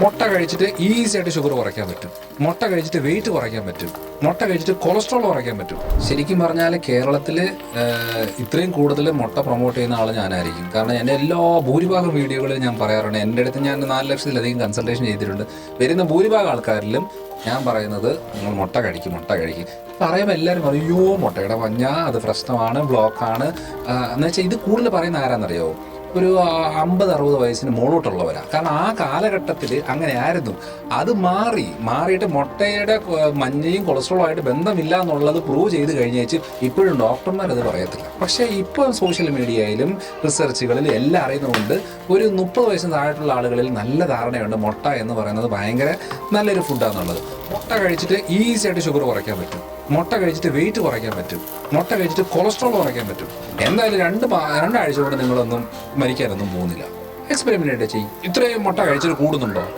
മുട്ട കഴിച്ചിട്ട് ഈസി ആയിട്ട് ഷുഗർ കുറയ്ക്കാൻ പറ്റും. മുട്ട കഴിച്ചിട്ട് വെയിറ്റ് കുറയ്ക്കാൻ പറ്റും. മുട്ട കഴിച്ചിട്ട് കൊളസ്ട്രോൾ കുറയ്ക്കാൻ പറ്റും. ശരിക്കും പറഞ്ഞാൽ കേരളത്തിൽ ഇത്രയും കൂടുതൽ മുട്ട പ്രൊമോട്ട് ചെയ്യുന്ന ആൾ ഞാനായിരിക്കും. കാരണം എന്റെ എല്ലാ ഭൂരിഭാഗം വീഡിയോകളിൽ ഞാൻ പറയാറുണ്ട്. എന്റെ അടുത്ത് ഞാൻ നാല് ലക്ഷത്തിലധികം കൺസൾട്ടേഷൻ ചെയ്തിട്ടുണ്ട്. വരുന്ന ഭൂരിഭാഗം ആൾക്കാരിലും ഞാൻ പറയുന്നത് നിങ്ങൾ മുട്ട കഴിക്കും മുട്ട കഴിക്കും. പറയുമ്പോൾ എല്ലാവരും പറയും അയ്യോ മുട്ടയുടെ മഞ്ഞ അത് പ്രശ്നമാണ് ബ്ലോക്കാണ് എന്ന് വെച്ചാൽ ഇത് കൂടുതൽ പറയുന്ന ആരാന്നറിയോ ഒരു അമ്പത് അറുപത് വയസ്സിന് മുകളോട്ടുള്ളവരാണ് കാരണം ആ കാലഘട്ടത്തിൽ അങ്ങനെ ആയിരുന്നു അത് മാറി. മാറിയിട്ട് മുട്ടയുടെ മഞ്ഞയും കൊളസ്ട്രോളും ആയിട്ട് ബന്ധമില്ല എന്നുള്ളത് പ്രൂവ് ചെയ്ത് കഴിഞ്ഞേച്ച് ഇപ്പോഴും ഡോക്ടർമാർ അത് പറയത്തില്ല. പക്ഷേ ഇപ്പോൾ സോഷ്യൽ മീഡിയയിലും റിസർച്ചുകളിലും എല്ലാം അറിയുന്നതുകൊണ്ട് ഒരു മുപ്പത് വയസ്സിന് താഴെയുള്ള ആളുകളിൽ നല്ല ധാരണയുണ്ട് മുട്ട എന്ന് പറയുന്നത് ഭയങ്കര നല്ലൊരു ഫുഡാണെന്നുള്ളത് മുട്ട കഴിച്ചിട്ട് ഈസി ആയിട്ട് ഷുഗർ കുറയ്ക്കാൻ പറ്റും. മുട്ട കഴിച്ചിട്ട് വെയിറ്റ് കുറയ്ക്കാൻ പറ്റും. മുട്ട കഴിച്ചിട്ട് കൊളസ്ട്രോൾ കുറയ്ക്കാൻ പറ്റും. എന്തായാലും രണ്ട് രണ്ടാഴ്ച കൊണ്ട് നിങ്ങളൊന്നും മരിക്കാനൊന്നും പോകുന്നില്ല. എക്സ്പെരിമെന്റ് ചെയ്യും. ഇത്രയും മുട്ട കഴിച്ചിട്ട് കൂടുന്നുണ്ടോ?